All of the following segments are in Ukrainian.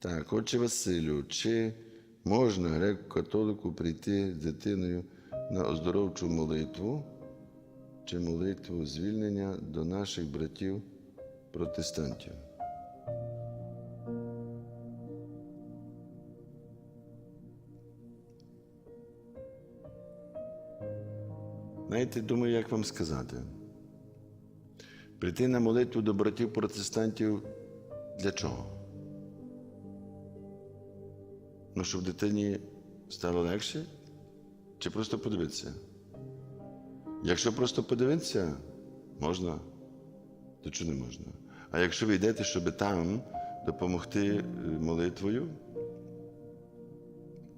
Так, отче Василю, чи можна греко-католику прийти з дитиною на оздоровчу молитву чи молитву звільнення до наших братів протестантів? Знаєте, думаю, як вам сказати. Прийти на молитву до братів протестантів для чого? Ну, щоб дитині стало легше? Чи просто подивитися? Якщо просто подивитися, можна, то чого не можна? А якщо ви йдете, щоб там допомогти е, молитвою,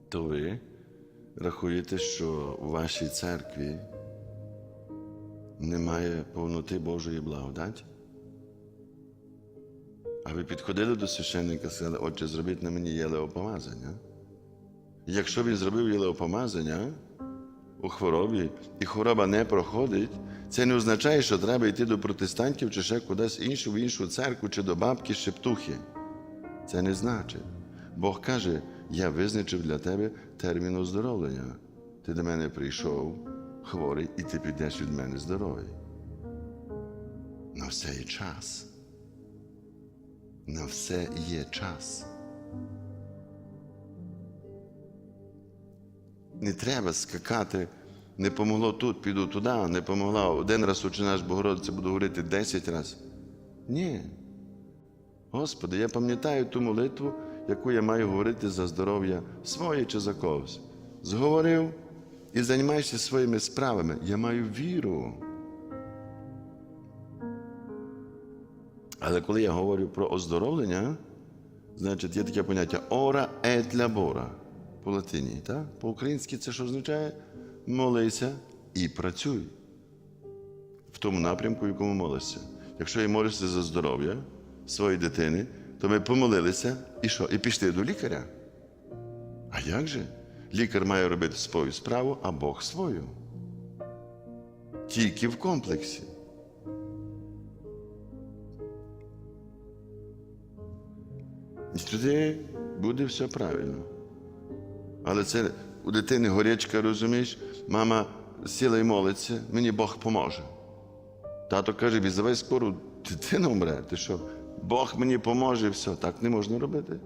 то ви рахуєте, що у вашій церкві немає повноти Божої благодаті? А ви підходили до священника і сказали, отче, зробіть на мені єлеопомазання. Якщо він зробив єлеопомазання у хворобі, і хвороба не проходить, це не означає, що треба йти до протестантів чи ще кудись іншу, в іншу церкву, чи до бабки шептухи. Це не значить. Бог каже, я визначив для тебе термін оздоровлення. Ти до мене прийшов хворий, і ти підеш від мене здоровий. На все є час. На все є час. Не треба скакати. Не помогло тут, піду туди, не помогла. Один раз учинаш Богородиця, буду говорити 10 разів. Ні. Господи, я пам'ятаю ту молитву, яку я маю говорити за здоров'я своє чи за когось. Зговорив і займайся своїми справами. Я маю віру. Але коли я говорю про оздоровлення, значить є таке поняття ора et labora по латині. Так? По-українськи це що означає? Молися і працюй в тому напрямку, в якому молишся. Якщо я молюся за здоров'я своєї дитини, то ми помолилися і що? І пішли до лікаря. А як же? Лікар має робити свою справу, а Бог свою. Тільки в комплексі. І тоді буде все правильно. Але це у дитини горячка, розумієш, мама сіла і молиться, мені Бог поможе. Тато каже, візавай скоро дитина умре. Ти що? Бог мені поможе і все. Так не можна робити.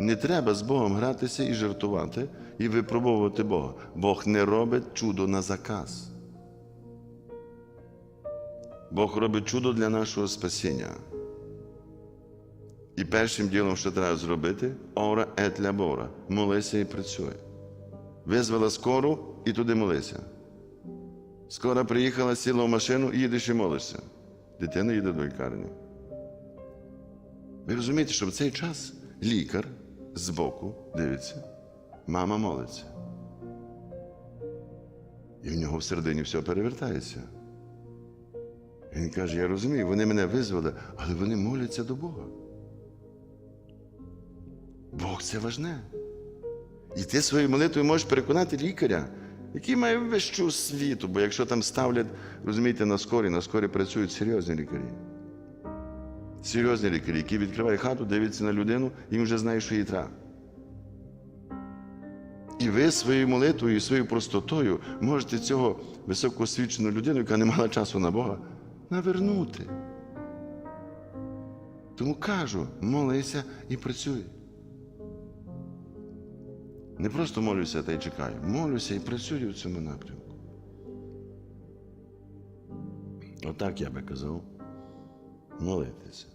Не треба з Богом гратися і жартувати, і випробовувати Бога. Бог не робить чудо на заказ. Бог робить чудо для нашого спасіння. І першим ділом, що треба зробити, ора ет лябора. Молися і працюй. Визвала скору і туди молися. Скоро приїхала, сіла в машину, їдеш і молишся. Дитина їде до лікарні. Ви розумієте, що в цей час лікар збоку дивиться, мама молиться. І в нього всередині все перевертається. Він каже: я розумію, вони мене визвали, але вони моляться до Бога. Бог це важне. І ти своєю молитвою можеш переконати лікаря, який має вищу світу, бо якщо там ставлять, розумієте, на скорі, на скорі працюють серйозні лікарі. Серйозні лікарі, які відкривають хату, дивляться на людину, і вже знає, що їй треба. І ви своєю молитвою і своєю простотою можете цього високоосвічену людину, яка не мала часу на Бога, навернути. Тому кажу, молися і працюй. Не просто молюся та й чекаю. Молюся і працюю в цьому напрямку. Отак я би казав. Молитися.